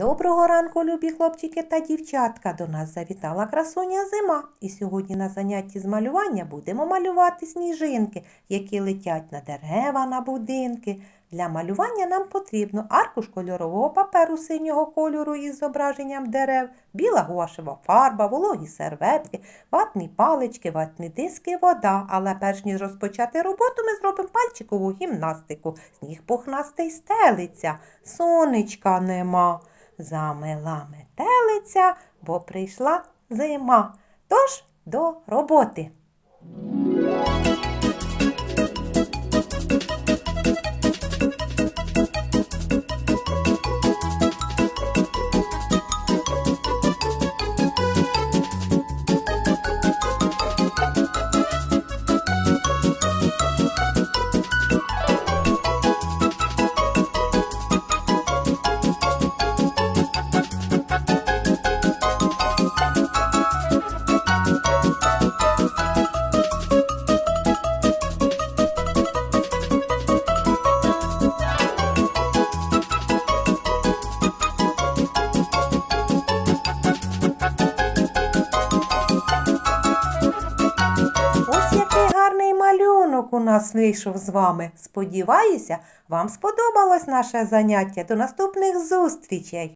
Доброго ранку, любі хлопчики та дівчатка. До нас завітала красуня зима. І сьогодні на занятті з малювання будемо малювати сніжинки, які летять на дерева, на будинки. Для малювання нам потрібно аркуш кольорового паперу синього кольору із зображенням дерев, біла гуашева фарба, вологі серветки, ватні палички, ватні диски, вода. Але перш ніж розпочати роботу, ми зробимо пальчикову гімнастику. Сніг пухнастий стелиться, сонечка нема. Замила метелиця, бо прийшла зима. Тож до роботи. Нас вийшов з вами. Сподіваюся, вам сподобалось наше заняття. До наступних зустрічей!